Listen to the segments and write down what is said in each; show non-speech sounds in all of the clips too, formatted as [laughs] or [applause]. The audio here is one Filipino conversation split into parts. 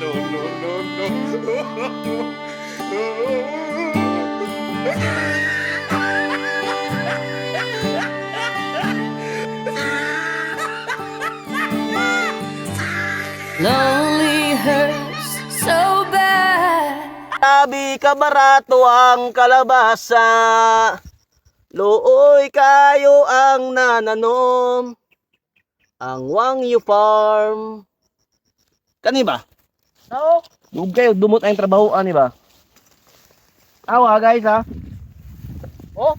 no, no, Lonely hurts so bad. Sabi ka barato ang kalabasa. Looy kayo ang nananom. Ang Wangyu Farm. Kani ba? Oo. Dugay kayo dumot ang trabahoan ni ba? Awa guys ha. Oh,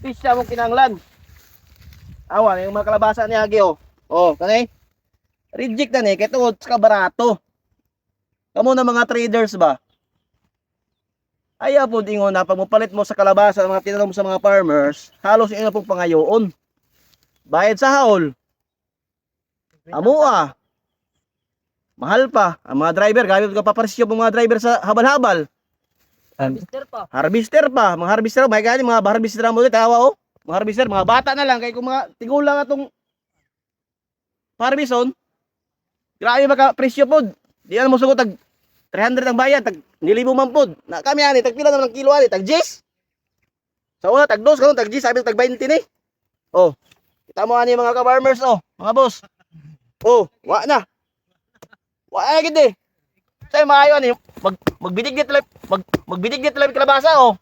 pisya mo kinanglan. Awa yung mga kalabasa ni Agi oh. Oh, kani? Reject na ni kay tungod sa barato. Kamo na mga traders ba? Ayaw po dingon na pag mupalit mo sa kalabasa mga tinanong mo sa mga farmers, halos ina pong pangayoon. Bayad sa haol. Amo ah. Mahal pa. Ang mga driver, gamit ka paparesyo ng mga driver sa habal-habal. Mister pa. Harvester pa. Mga harvester, may gani, mga harvester mo ulit, tawa oh. Mga harvester, mga bata na lang. Kaya kung mga tingul lang atong harbison, grabe baka presyo po. Di na mo sugot tag 300 ang bayad, tag nilibo man po. Na kami ani, tag pila naman ang kilo ani, tag 10. Sa una, tag 2, karon tag 10, sabi tag 20 ni. Oh. Kita mo ani mga ka-farmers oh, mga boss. Oh, wa na. Wa na gid eh. Say maayo ani, mag magbidig dit lang, mag magbidig dit lang kalabasa oh.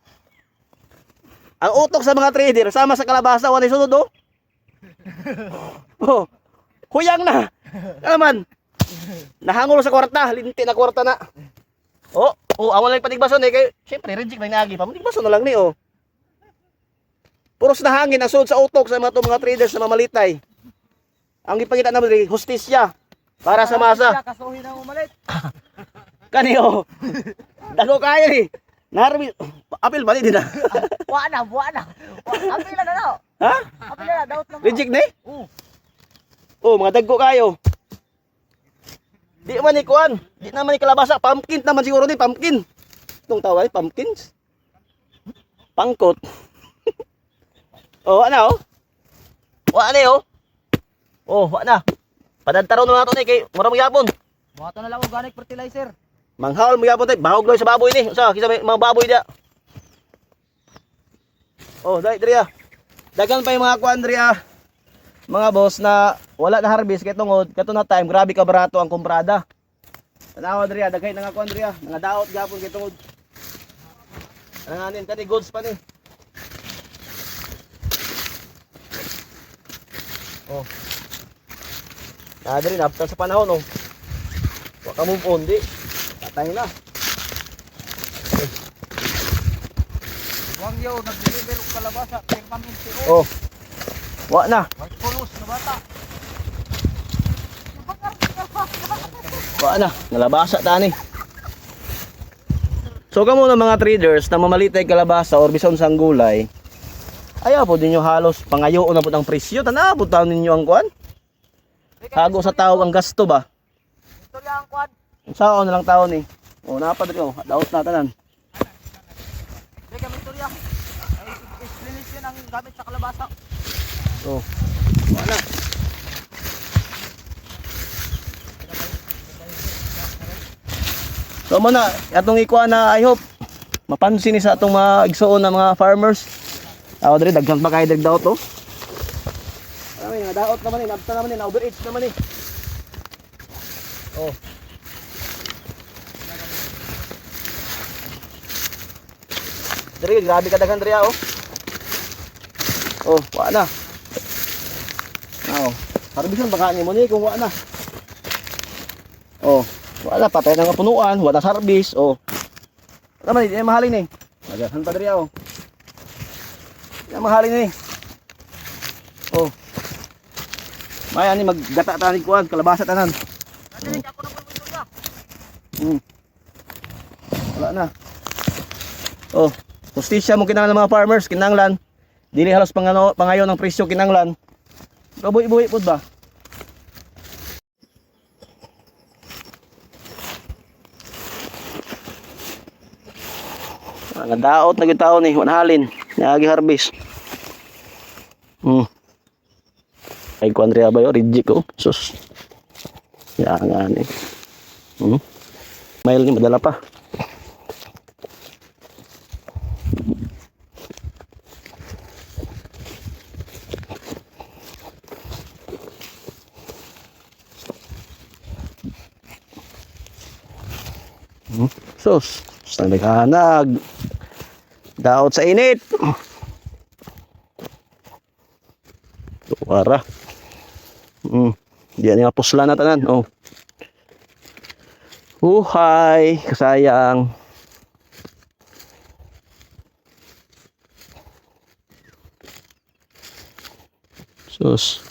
Ang utok sa mga trader sama sa kalabasa wala sunod oh. oh. Huyang na. Ano naman? Nahangol sa kwarta, linti na kwarta na. Oh, oh, awal lang patigbason eh kay syempre reject lang nagi pa. Patigbason na lang ni oh. Puros na hangin ang sunod sa utok sa mga to mga traders na mamalitay. Ang ipakita naman rin, hustisya para sa masa. Kasuhin na umalit. [laughs] Kani oh. Dago kaya ni. Narami apil ba din na? [laughs] Wa na, wa na. Apila na daw. ha? Apila na, mo. Reject ni? Oo. Oh, mga daggo kayo. Di man ni kuan, di naman ni kalabasa, pumpkin naman siguro ni pumpkin. Itong tawag pumpkins. Pangkot. oh, [laughs] ano oh? Wa na oh. Oh, wa na. Padantaraw na nato ni kay mura mo yapon. Buhato na lang organic fertilizer. Manghawal mo yapon tay, bahog loy sa baboy ni. Usa, kisa may mga baboy dia. Oh, dai diri ah. Dagan pa yung mga kuan diri ah. Mga boss na wala na harvest kay tungod kato na time grabe ka barato ang kumprada. Tanawa diri ah, daghay na nga kuan diri ah, mga daot gapon kay tungod. Ano anin kani goods pa ni. Oh. Ah, diri na sa panahon oh. Wa ka move on di. Patay na. Wang yaw, nag-deliver og kalabasa. Kaya kami si Oh. Wa na. Pulos na bata. Wa na. Nalabasa tani. So kamo na mga traders na mamalitay kalabasa or bison sang gulay. Ayaw po dinyo halos pangayoon na po ang presyo. Tanaw po taon ninyo ang kuan. Hago sa tao ang gasto ba? Istorya ang kwan. Sao na lang taon ni. Oh, napadri oh. Daot na tanan. Hindi kami istorya. Yun ang gamit sa kalabasa. Oh. Wa na. So mo na, atong ikuha na I hope mapansin ni sa atong mga igsuon na mga farmers. Ako diri daghan pa kay dagdaot to. Kami nga daot naman ni, nabta naman ni, overage naman ni. Oh. Diri grabe ka daghan diri ah, oh. Oh, wa na. Oh, harbisan baka ni mo ni kung wa na. Oh, wala patay na nga punuan, wala service. Oh. Naman di na mahalin eh. Nagahan pa diri oh. Di na mahalin eh. Oh. May ani maggata ta ni kuan, kalabasa tanan. Ano ako na istorya. Hmm. Wala na. Oh, justisya mo kinahanglan ng mga farmers, kinanglan. Dili halos pangano pangayo ng presyo kinanglan. Kabuhi-buhi pud ba? Mga daot na gyud taon ni, wanhalin. Nagi harvest. Hmm. Ay kuan riya ba yo, reject ko. Sus. Ya nga ni. Hmm? Mail ni madala pa. Hmm? Sus, sa naghanag. Daot sa init. Tuwara. Hmm. Diyan nga pusla na tanan. Oh. Huhay, kasayang. Sus.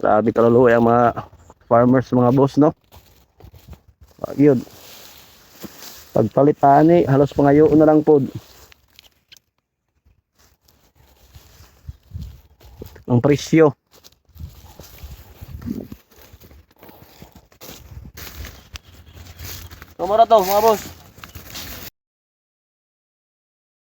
Grabe kaluluwa ang mga farmers, mga boss, no? Ah, yun. Pagpalit tani, halos pangayo na lang po. Ang presyo. Tumara to, mga boss.